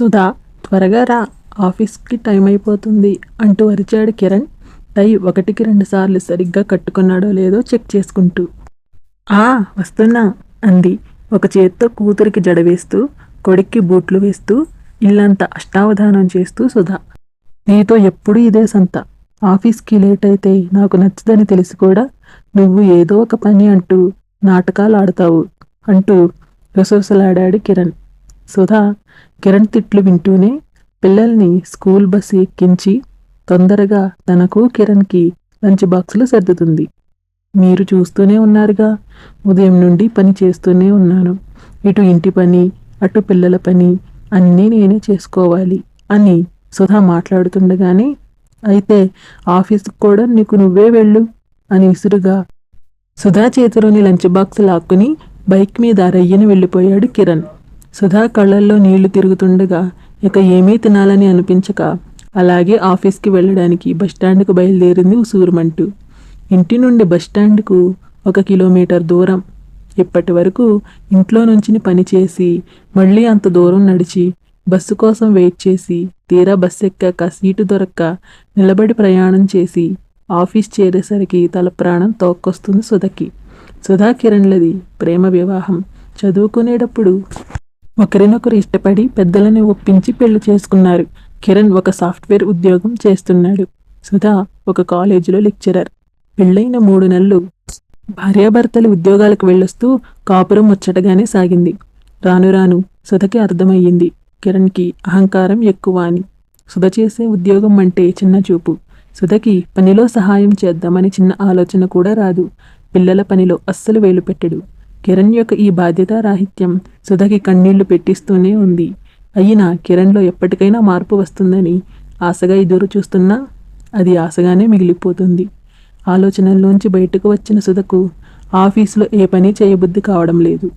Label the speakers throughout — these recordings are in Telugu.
Speaker 1: సుధా త్వరగా రా. ఆఫీస్కి టైం అయిపోతుంది అంటూ అరిచాడు కిరణ్. టై ఒకటికి రెండు సార్లు సరిగ్గా కట్టుకున్నాడో లేదో చెక్ చేసుకుంటూ. ఆ వస్తున్నా అంది. ఒక చేత్తో కూతురికి జడవేస్తూ కొడుక్కి బూట్లు వేస్తూ ఇల్లంతా అష్టావధానం చేస్తూ సుధా. నీతో ఎప్పుడూ ఇదే సంత. ఆఫీస్కి లేట్ అయితే నాకు నచ్చదని తెలిసి కూడా నువ్వు ఏదో ఒక పని అంటూ నాటకాలు ఆడతావు అంటూ రుసరుసలాడాడు కిరణ్. సుధా కిరణ్ తిట్లు వింటూనే పిల్లల్ని స్కూల్ బస్సు ఎక్కించి తొందరగా తనకు కిరణ్కి లంచ్ బాక్సులు సర్దుతుంది. మీరు చూస్తూనే ఉన్నారుగా. ఉదయం నుండి పని చేస్తూనే ఉన్నాను. ఇటు ఇంటి పని అటు పిల్లల పని అన్నీ నేనే చేసుకోవాలి అని సుధా మాట్లాడుతుండగానే అయితే ఆఫీస్కి కూడా నీకు నువ్వే వెళ్ళు అని విసురుగా సుధా చేతిలోని లంచ్ బాక్స్ లాక్కుని బైక్ మీద రయ్యని వెళ్ళిపోయాడు కిరణ్. సుధా కళ్ళల్లో నీళ్ళు తిరుగుతుండగా ఇక ఏమీ తినాలని అనిపించక అలాగే ఆఫీస్కి వెళ్ళడానికి బస్టాండ్కు బయలుదేరింది ఉసూరుమంటూ. ఇంటి నుండి బస్టాండ్కు ఒక కిలోమీటర్ దూరం. ఇప్పటి వరకు ఇంట్లో నుంచి పని చేసి మళ్ళీ అంత దూరం నడిచి బస్సు కోసం వెయిట్ చేసి తీరా బస్సు ఎక్కాక సీటు దొరక్క నిలబడి ప్రయాణం చేసి ఆఫీస్ చేరేసరికి తల ప్రాణం తోక్కొస్తుంది సుధకి. సుధా కిరణ్లది ప్రేమ వివాహం. చదువుకునేటప్పుడు ఒకరినొకరు ఇష్టపడి పెద్దలని ఒప్పించి పెళ్ళి చేసుకున్నారు. కిరణ్ ఒక సాఫ్ట్వేర్ ఉద్యోగం చేస్తున్నాడు. సుధా ఒక కాలేజీలో లెక్చరర్. పెళ్ళైన మూడు నెలలు భార్యాభర్తలు ఉద్యోగాలకు వెళ్ళొస్తూ కాపురం ముచ్చటగానే సాగింది. రాను రాను సుధకి అర్థమయ్యింది. కిరణ్కి అహంకారం ఎక్కువ అని. సుధ చేసే ఉద్యోగం అంటే చిన్న చూపు. సుధకి పనిలో సహాయం చేద్దామని చిన్న ఆలోచన కూడా రాదు. పిల్లల పనిలో అస్సలు వేలు పెట్టడు. కిరణ్ యొక్క ఈ బాధ్యత రాహిత్యం సుధకి కన్నీళ్ళు పెట్టిస్తూనే ఉంది. అయినా కిరణ్లో ఎప్పటికైనా మార్పు వస్తుందని ఆశగా ఎదురు చూస్తున్నా అది ఆశగానే మిగిలిపోతుంది. ఆలోచనల్లోంచి బయటకు వచ్చిన సుధకు ఆఫీసులో ఏ పని చేయబుద్ధి కావడం లేదు.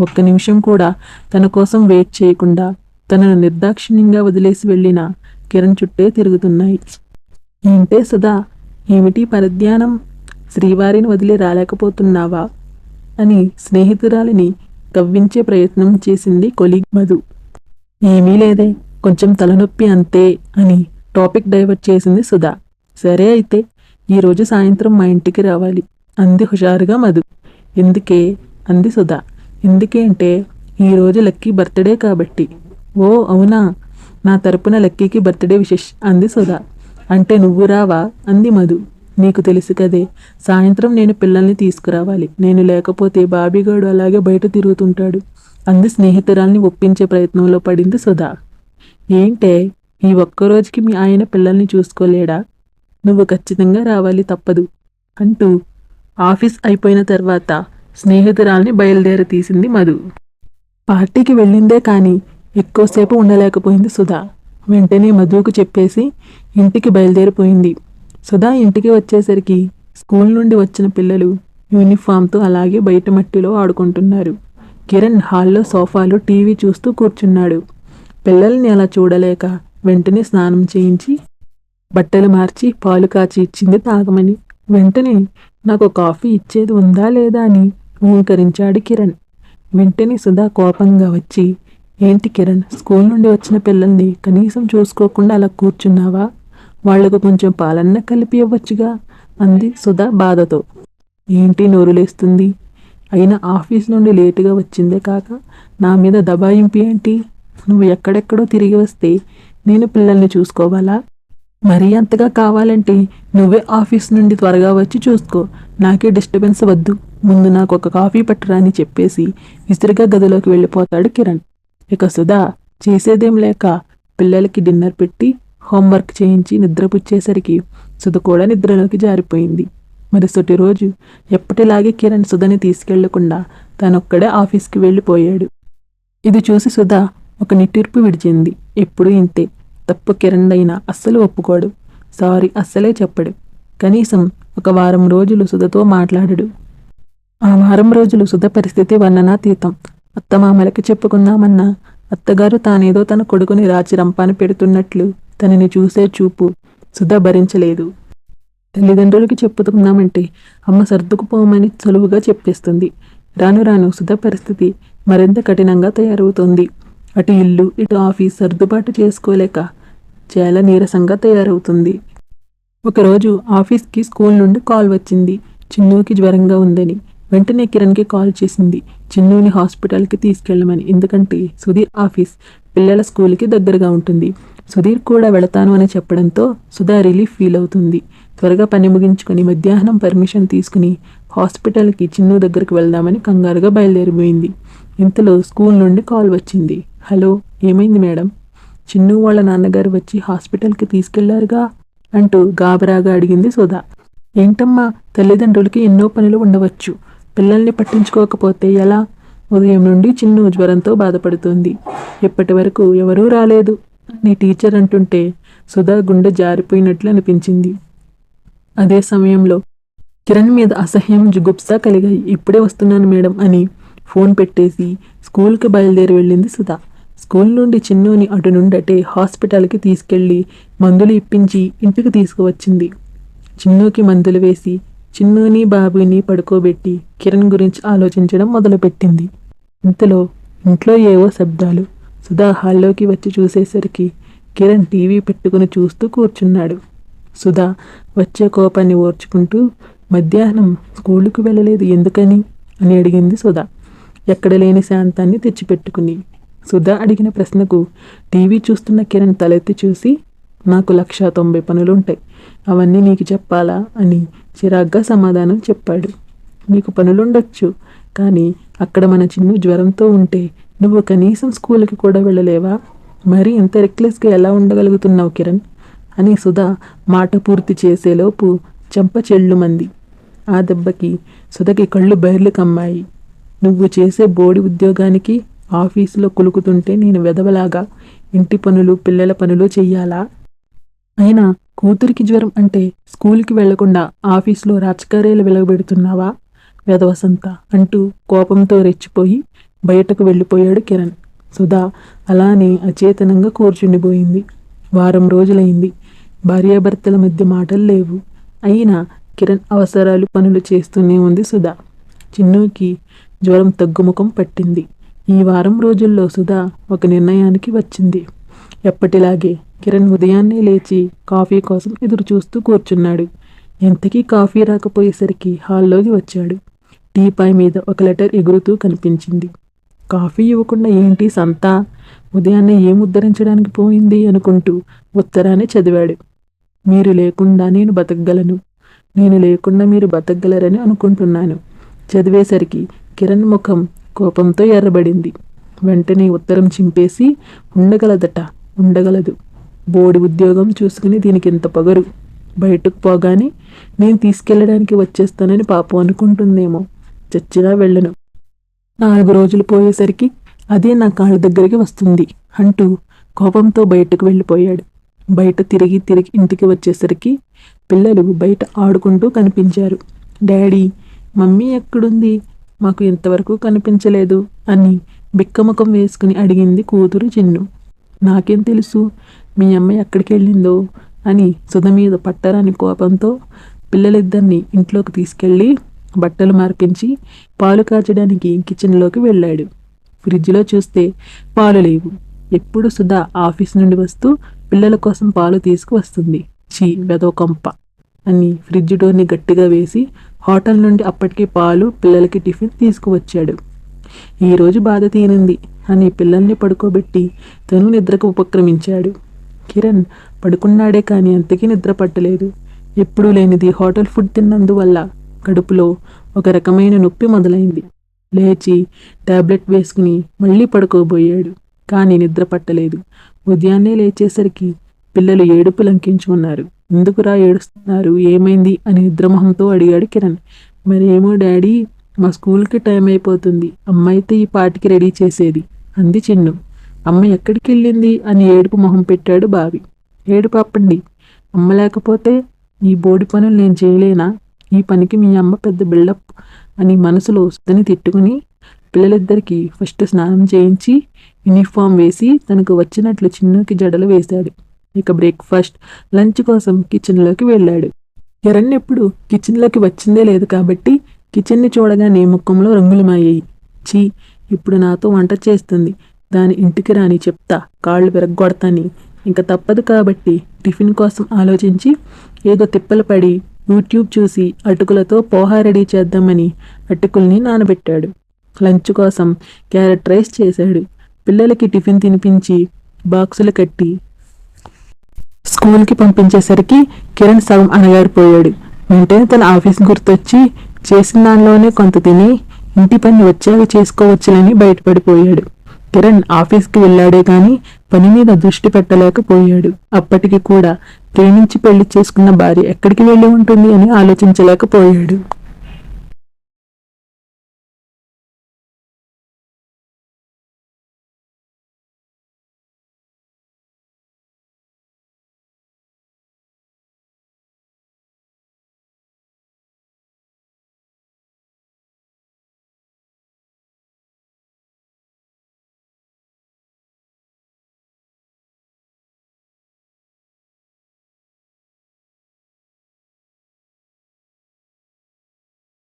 Speaker 1: ఒక్క నిమిషం కూడా తన కోసం వెయిట్ చేయకుండా తనను నిర్దాక్షిణ్యంగా వదిలేసి వెళ్ళిన కిరణ్ చుట్టే తిరుగుతున్నాయి. ఏంటే సుధా ఏమిటి పరధ్యానం? శ్రీవారిని వదిలి రాలేకపోతున్నావా? అని స్నేహితురాలిని కవ్వించే ప్రయత్నం చేసింది కొలీగ్ మధు. ఏమీ లేదే కొంచెం తలనొప్పి అంతే అని టాపిక్ డైవర్ట్ చేసింది సుధా. సరే అయితే ఈరోజు సాయంత్రం మా ఇంటికి రావాలి అంది హుషారుగా మధు. ఎందుకే? అంది సుధా. ఎందుకే అంటే ఈరోజు లక్కీ బర్త్డే కాబట్టి. ఓ అవునా? నా తరపున లక్కీకి బర్త్డే విశేష్ అంది సుధా. అంటే నువ్వు రావా? అంది మధు. నీకు తెలుసు కదే. సాయంత్రం నేను పిల్లల్ని తీసుకురావాలి. నేను లేకపోతే బాబీగాడు అలాగే బయట తిరుగుతుంటాడు. అంది స్నేహితురాల్ని ఒప్పించే ప్రయత్నంలో పడింది సుధా. ఏంటే? ఈ ఒక్కరోజుకి మీ ఆయన పిల్లల్ని చూసుకోలేడా? నువ్వు ఖచ్చితంగా రావాలి తప్పదు అంటూ ఆఫీస్ అయిపోయిన తర్వాత స్నేహితురాల్ని బయలుదేరి తీసింది మధు. పార్టీకి వెళ్ళిందే కానీ ఎక్కువసేపు ఉండలేకపోయింది సుధా. వెంటనే మధుకు చెప్పేసి ఇంటికి బయలుదేరిపోయింది. సుధా ఇంటికి వచ్చేసరికి స్కూల్ నుండి వచ్చిన పిల్లలు యూనిఫామ్తో అలాగే బయట మట్టిలో ఆడుకుంటున్నారు. కిరణ్ హాల్లో సోఫాలో టీవీ చూస్తూ కూర్చున్నాడు. పిల్లల్ని అలా చూడలేక వెంటనే స్నానం చేయించి బట్టలు మార్చి పాలు కాచి ఇచ్చింది తాగమని వెంటనే నాకు కాఫీ ఇచ్చేది ఉందా లేదా అని ఊంకరించాడు కిరణ్. వెంటనే సుధా కోపంగా వచ్చి ఏంటి కిరణ్ స్కూల్ నుండి వచ్చిన పిల్లల్ని కనీసం చూసుకోకుండా అలా కూర్చున్నావా? వాళ్ళకు కొంచెం పాలన్న కలిపి ఇవ్వచ్చుగా అంది సుధా బాధతో. ఏంటి నోరులేస్తుంది అయినా ఆఫీస్ నుండి లేటుగా వచ్చిందే కాక నా మీద దబాయింపు ఏంటి? నువ్వు ఎక్కడెక్కడో తిరిగి వస్తే నేను పిల్లల్ని చూసుకోవాలా? మరీ అంతగా కావాలంటే నువ్వే ఆఫీస్ నుండి త్వరగా వచ్చి చూసుకో. నాకే డిస్టర్బెన్స్ వద్దు. ముందు నాకు ఒక కాఫీ పట్టరా అని చెప్పేసి విసిరిగా గదిలోకి వెళ్ళిపోతాడు కిరణ్. ఇక సుధా చేసేదేం లేక పిల్లలకి డిన్నర్ పెట్టి హోంవర్క్ చేయించి నిద్రపుచ్చేసరికి సుధ కూడా నిద్రలోకి జారిపోయింది. మరుసటి రోజు ఎప్పటిలాగే కిరణ్ సుధని తీసుకెళ్ళకుండా తనొక్కడే ఆఫీస్కి వెళ్ళిపోయాడు. ఇది చూసి సుధ ఒక నిట్టూర్పు విడిచింది. ఎప్పుడు ఇంతే. తప్పు కిరణ్ అయినా అస్సలు ఒప్పుకోడు. సారీ అస్సలే చెప్పడు. కనీసం ఒక వారం రోజులు సుధతో మాట్లాడడు. ఆ వారం రోజులు సుధ పరిస్థితి వర్ణనాతీతం. అత్తమామలకి చెప్పుకుందామన్నా అత్తగారు తానేదో తన కొడుకుని రాచి రంపాన పెడుతున్నట్లు తనని చూసే చూపు సుధా భరించలేదు తల్లిదండ్రులకి చెప్పుకుందామంటే అమ్మ సర్దుకుపోమని సులువుగా చెప్పేస్తుంది. రాను రాను సుధ పరిస్థితి మరింత కఠినంగా తయారవుతోంది. అటు ఇల్లు ఇటు ఆఫీస్ సర్దుబాటు చేసుకోలేక చాలా నీరసంగా తయారవుతుంది. ఒకరోజు ఆఫీస్కి స్కూల్ నుండి కాల్ వచ్చింది. చిన్నుకి జ్వరంగా ఉందని వెంటనే కిరణ్కి కాల్ చేసింది. చిన్నుని హాస్పిటల్కి తీసుకెళ్ళమని. ఎందుకంటే సుధీర్ ఆఫీస్ పిల్లల స్కూల్కి దగ్గరగా ఉంటుంది. సుధీర్ కూడా వెళతాను అని చెప్పడంతో సుధా రిలీఫ్ ఫీల్ అవుతుంది. త్వరగా పని ముగించుకొని మధ్యాహ్నం పర్మిషన్ తీసుకుని హాస్పిటల్కి చిన్ను దగ్గరికి వెళ్దామని కంగారుగా బయలుదేరిపోయింది. ఇంతలో స్కూల్ నుండి కాల్ వచ్చింది. హలో ఏమైంది మేడం? చిన్ను వాళ్ళ నాన్నగారు వచ్చి హాస్పిటల్కి తీసుకెళ్ళారుగా? అంటూ గాబరాగా అడిగింది సుధా. ఏంటమ్మా తల్లిదండ్రులకి ఎన్నో పనులు ఉండవచ్చు. పిల్లల్ని పట్టించుకోకపోతే ఎలా? ఉదయం నుండి చిన్ను జ్వరంతో బాధపడుతుంది. ఇప్పటి వరకు ఎవరూ రాలేదు. అని టీచర్ అంటుంటే సుధా గుండె జారిపోయినట్లు అనిపించింది. అదే సమయంలో కిరణ్ మీద అసహ్యం జుగుప్స కలిగాయి. ఇప్పుడే వస్తున్నాను మేడం అని ఫోన్ పెట్టేసి స్కూల్కి బయలుదేరి వెళ్ళింది సుధా. స్కూల్ నుండి చిన్నోని అటు నుండి అటే హాస్పిటల్కి తీసుకెళ్ళి మందులు ఇప్పించి ఇంటికి తీసుకువచ్చింది. చిన్నోకి మందులు వేసి చిన్నోని బాబుని పడుకోబెట్టి కిరణ్ గురించి ఆలోచించడం మొదలుపెట్టింది. ఇంతలో ఇంట్లో ఏవో శబ్దాలు సుధా హాల్లోకి వచ్చి చూసేసరికి కిరణ్ టీవీ పెట్టుకుని చూస్తూ కూర్చున్నాడు. సుధా వచ్చే కోపాన్ని ఓర్చుకుంటూ మధ్యాహ్నం స్కూలుకు వెళ్ళలేదు ఎందుకని? అని అడిగింది సుధా. ఎక్కడ లేని శాంతాన్ని తెచ్చిపెట్టుకుని. సుధా అడిగిన ప్రశ్నకు టీవీ చూస్తున్న కిరణ్ తలెత్తి చూసి నాకు లక్ష తొంభై పనులుంటాయి. అవన్నీ నీకు చెప్పాలా? అని చిరాగ్గా సమాధానం చెప్పాడు. నీకు పనులుండొచ్చు కానీ అక్కడ మన చిన్ను జ్వరంతో ఉంటే నువ్వు కనీసం స్కూల్కి కూడా వెళ్ళలేవా? మరి ఇంత రెక్లెస్గా ఎలా ఉండగలుగుతున్నావు కిరణ్? అని సుధా మాట పూర్తి చేసేలోపు చెంప చెల్లుమంది. ఆ దెబ్బకి సుధకి కళ్ళు బయర్లు కమ్మాయి. నువ్వు చేసే బోడి ఉద్యోగానికి ఆఫీసులో కులుకుతుంటే నేను వెదవలాగా ఇంటి పనులు పిల్లల పనులు చెయ్యాలా? అయినా కూతురికి జ్వరం అంటే స్కూల్కి వెళ్ళకుండా ఆఫీసులో రాజకార్యాలు వెలగబెడుతున్నావా? వెదవసంత అంటూ కోపంతో రెచ్చిపోయి బయటకు వెళ్ళిపోయాడు కిరణ్. సుధా అలానే అచేతనంగా కూర్చుండిపోయింది. వారం రోజులైంది. భార్యాభర్తల మధ్య మాటలు లేవు. అయినా కిరణ్ అవసరాలు పనులు చేస్తూనే ఉంది సుధా. చిన్నుకి జ్వరం తగ్గుముఖం పట్టింది. ఈ వారం రోజుల్లో సుధా ఒక నిర్ణయానికి వచ్చింది. ఎప్పటిలాగే కిరణ్ ఉదయాన్నే లేచి కాఫీ కోసం ఎదురు చూస్తూ కూర్చున్నాడు. ఎంతకీ కాఫీ రాకపోయేసరికి హాల్లోకి వచ్చాడు. టీపాయ్ మీద ఒక లెటర్ ఎగురుతూ కనిపించింది. కాఫీ ఇవ్వకుండా ఏంటి సంత? ఉదయాన్నే ఏం ఉద్ధరించడానికి పోయింది అనుకుంటూ ఉత్తరాన్ని చదివాడు. మీరు లేకుండా నేను బతకగలను. నేను లేకుండా మీరు బతకగలరని అనుకుంటున్నాను. చదివేసరికి కిరణ్ ముఖం కోపంతో ఎర్రబడింది. వెంటనే ఉత్తరం చింపేసి ఉండగలదట ఉండగలదు. బోడి ఉద్యోగం చూసుకుని దీనికి ఇంత పొగరు. బయటకు పోగానే నేను తీసుకెళ్ళడానికి వచ్చేస్తానని పాపం అనుకుంటుందేమో. చచ్చినా వెళ్ళను. నాలుగు రోజులు పోయేసరికి అదే నా కాళ్ళ దగ్గరికి వస్తుంది అంటూ కోపంతో బయటకు వెళ్ళిపోయాడు. బయట తిరిగి తిరిగి ఇంటికి వచ్చేసరికి పిల్లలు బయట ఆడుకుంటూ కనిపించారు. డాడీ మమ్మీ ఎక్కడుంది? మాకు ఇంతవరకు కనిపించలేదు అని బిక్కముఖం వేసుకుని అడిగింది కూతురు చిన్ను. నాకేం తెలుసు? మీ అమ్మ ఎక్కడికి వెళ్ళిందో అని సుధ మీద పట్టరాని కోపంతో పిల్లలిద్దరిని ఇంట్లోకి తీసుకెళ్ళి బట్టలు మార్పించి పాలు కాచడానికి కిచెన్లోకి వెళ్ళాడు. ఫ్రిడ్జ్లో చూస్తే పాలు లేవు. ఎప్పుడు సుధా ఆఫీస్ నుండి వస్తూ పిల్లల కోసం పాలు తీసుకువస్తుంది. చీ వెదో కొంప అని ఫ్రిడ్జ్ డోర్ని గట్టిగా వేసి హోటల్ నుండి అప్పటికే పాలు పిల్లలకి టిఫిన్ తీసుకువచ్చాడు. ఈరోజు బాధ తీరింది అని పిల్లల్ని పడుకోబెట్టి తను నిద్రకు ఉపక్రమించాడు. కిరణ్ పడుకున్నాడే కానీ అంతకీ నిద్ర పట్టలేదు. ఎప్పుడూ లేనిది హోటల్ ఫుడ్ తిన్నందువల్ల కడుపులో ఒక రకమైన నొప్పి మొదలైంది. లేచి టాబ్లెట్ వేసుకుని మళ్ళీ పడుకోబోయాడు కానీ నిద్ర పట్టలేదు. ఉదయాన్నే లేచేసరికి పిల్లలు ఏడుపు లంకించుకున్నారు. ఎందుకురా ఏడుస్తున్నారు? ఏమైంది? అని నిద్రమొహంతో అడిగాడు కిరణ్. మరేమో డాడీ మా స్కూల్కి టైం అయిపోతుంది. అమ్మ అయితే ఈ పాటికి రెడీ చేసేది. అంది చిన్ను. అమ్మ ఎక్కడికి వెళ్ళింది? అని ఏడుపు మొహం పెట్టాడు బావి. ఏడుపు అప్పండి అమ్మ లేకపోతే ఈ బోడి పనులు నేను చేయలేనా? ఈ పనికి మీ అమ్మ పెద్ద బిల్డప్ అని మనసులో సుధని తిట్టుకుని పిల్లలిద్దరికీ ఫస్ట్ స్నానం చేయించి యూనిఫామ్ వేసి తనకు వచ్చినట్లు చిన్నుకి జడలు వేశాడు. ఇక బ్రేక్ఫాస్ట్ లంచ్ కోసం కిచెన్లోకి వెళ్ళాడు. కిరణ్ ఎప్పుడు కిచెన్లోకి వచ్చిందే లేదు కాబట్టి కిచెన్ని చూడగానే ముఖంలో రంగులు మాయాయి. చీ ఇప్పుడు నాతో వంట చేస్తుంది. దాని ఇంటికి రాని చెప్తా కాళ్ళు విరగొడతాని ఇంకా తప్పదు కాబట్టి టిఫిన్ కోసం ఆలోచించి ఏదో తిప్పలు పడి యూట్యూబ్ చూసి అటుకులతో పోహా రెడీ చేద్దామని అటుకుల్ని నానబెట్టాడు. లంచ్ కోసం క్యారెట్ రైస్ చేశాడు. పిల్లలకి టిఫిన్ తినిపించి బాక్సులు కట్టి స్కూల్కి పంపించేసరికి కిరణ్ సగం అనగారిపోయాడు వెంటనే తన ఆఫీస్ గుర్తొచ్చి చేసిన దానిలోనే కొంత తిని ఇంటి పని వచ్చాక చేసుకోవచ్చులని బయటపడిపోయాడు. కిరణ్ ఆఫీస్కి వెళ్ళాడే కానీ పని మీద దృష్టి పెట్టలేకపోయాడు. అప్పటికి కూడా ప్రేమించి పెళ్ళి చేసుకున్న భార్య ఎక్కడికి వెళ్ళి ఉంటుంది అని ఆలోచించలేకపోయాడు.